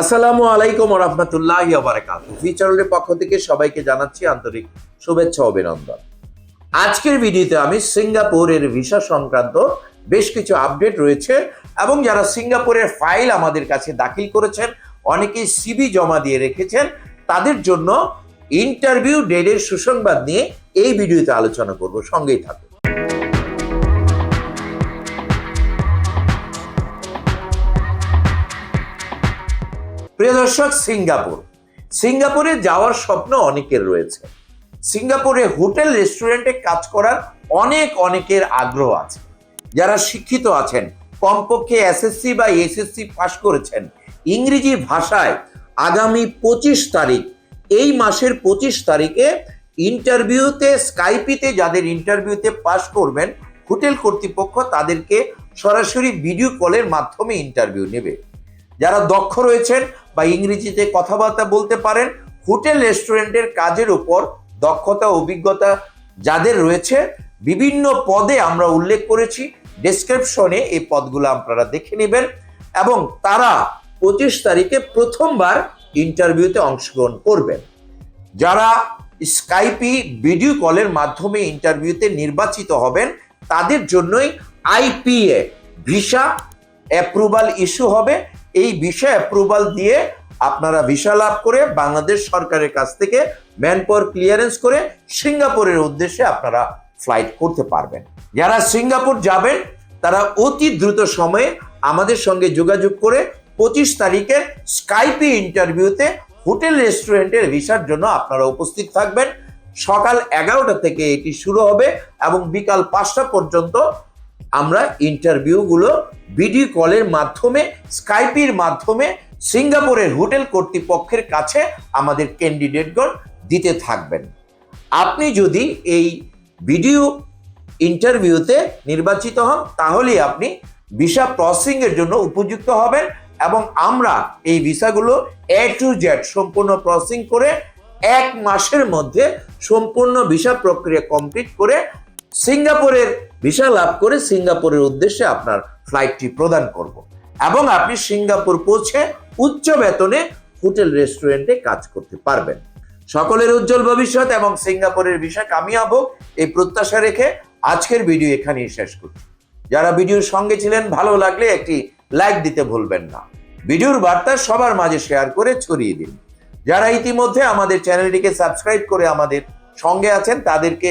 আসসালামু আলাইকুম রহমতুল্লাহ বারাকাত ফিচারের পক্ষ থেকে সবাইকে জানাচ্ছি আন্তরিক শুভেচ্ছা অভিনন্দন। আজকের ভিডিওতে আমি সিঙ্গাপুরের ভিসা সংক্রান্ত বেশ কিছু আপডেট রয়েছে এবং যারা সিঙ্গাপুরের ফাইল আমাদের কাছে দাখিল করেছেন, অনেকেই সিবি জমা দিয়ে রেখেছেন, তাদের জন্য ইন্টারভিউ ডেটের সুসংবাদ নিয়ে এই ভিডিওতে আলোচনা করব। সঙ্গেই থাকুন। প্রিয় দর্শক, সিঙ্গাপুর। সিঙ্গাপুরে যাওয়ার স্বপ্ন অনেকের রয়েছে। সিঙ্গাপুরে হোটেল, রেস্টুরেন্টে কাজ করার অনেক অনেকের আগ্রহ আছে। যারা শিক্ষিত আছেন, কমপক্ষে এসএসসি বা এসএসসি পাশ করেছেন, ইংরেজি ভাষায় আগামী পঁচিশ তারিখ, এই মাসের পঁচিশ তারিখে ইন্টারভিউতে, স্কাইপিতে যাদের ইন্টারভিউতে পাশ করবেন, হোটেল কর্তৃপক্ষ তাদেরকে সরাসরি ভিডিও কলের মাধ্যমে ইন্টারভিউ নেবে। যারা দক্ষ রয়েছেন বা ইংরেজিতে কথাবার্তা বলতে পারেন, হোটেল রেস্টুরেন্টের কাজের উপর দক্ষতা অভিজ্ঞতা যাদের রয়েছে, বিভিন্ন পদে আমরা উল্লেখ করেছি। ডেসক্রিপশনে এই পদগুলো আপনারা দেখে নেবেন এবং তারা পঁচিশ তারিখে প্রথমবার ইন্টারভিউতে অংশগ্রহণ করবেন। যারা স্কাইপি ভিডিও কলের মাধ্যমে ইন্টারভিউতে নির্বাচিত হবেন, তাদের জন্যই আইপিএ ভিসা অ্যাপ্রুভাল ইস্যু হবে। এই ভিসা অ্যাপ্রুভাল দিয়ে আপনারা ভিসা লাভ করে বাংলাদেশ সরকারের কাছ থেকে ম্যান পাওয়ার ক্লিয়ারেন্স করে সিঙ্গাপুরের উদ্দেশ্যে আপনারা ফ্লাইট করতে পারবেন। যারা সিঙ্গাপুর যাবেন, তারা অতি দ্রুত সময়ে আমাদের সঙ্গে যোগাযোগ করে পঁচিশ তারিখের স্কাইপি ইন্টারভিউতে হোটেল রেস্টুরেন্টের ভিসার জন্য আপনারা উপস্থিত থাকবেন। সকাল এগারোটা থেকে এটি শুরু হবে এবং বিকাল পাঁচটা পর্যন্ত আমরা ইন্টারভিউগুলো ভিডিও কলের মাধ্যমে স্কাইপির মাধ্যমে সিঙ্গাপুরের হোটেল কর্তৃপক্ষের কাছে আমাদের ক্যান্ডিডেটগণ দিতে থাকবেন। আপনি যদি এই ভিডিও ইন্টারভিউতে নির্বাচিত হন তাহলেই আপনি ভিসা প্রসেসিং এর জন্য উপযুক্ত হবেন এবং আমরা এই ভিসাগুলো এ টু জেড সম্পূর্ণ প্রসেসিং করে এক মাসের মধ্যে সম্পূর্ণ ভিসা প্রক্রিয়া কমপ্লিট করে সিঙ্গাপুরের ভিসা লাভ করে সিঙ্গাপুরের উদ্দেশ্যে আপনার ফ্লাইটটি প্রদান করব। এবং আপনি সিঙ্গাপুর পৌঁছে উচ্চ বেতনে হোটেল রেস্টুরেন্টে কাজ করতে পারবেন। সকলের উজ্জ্বল ভবিষ্যৎ এবং সিঙ্গাপুরের ভিসা কামিয়াব, এই প্রত্যাশা রেখে আজকের ভিডিও এখানেই শেষ করছি। যারা ভিডিওর সঙ্গে ছিলেন, ভালো লাগলে একটি লাইক দিতে ভুলবেন না। ভিডিওর বার্তা সবার মাঝে শেয়ার করে ছড়িয়ে দিন। যারা ইতিমধ্যে আমাদের চ্যানেলটিকে সাবস্ক্রাইব করে আমাদের সঙ্গে আছেন, তাদেরকে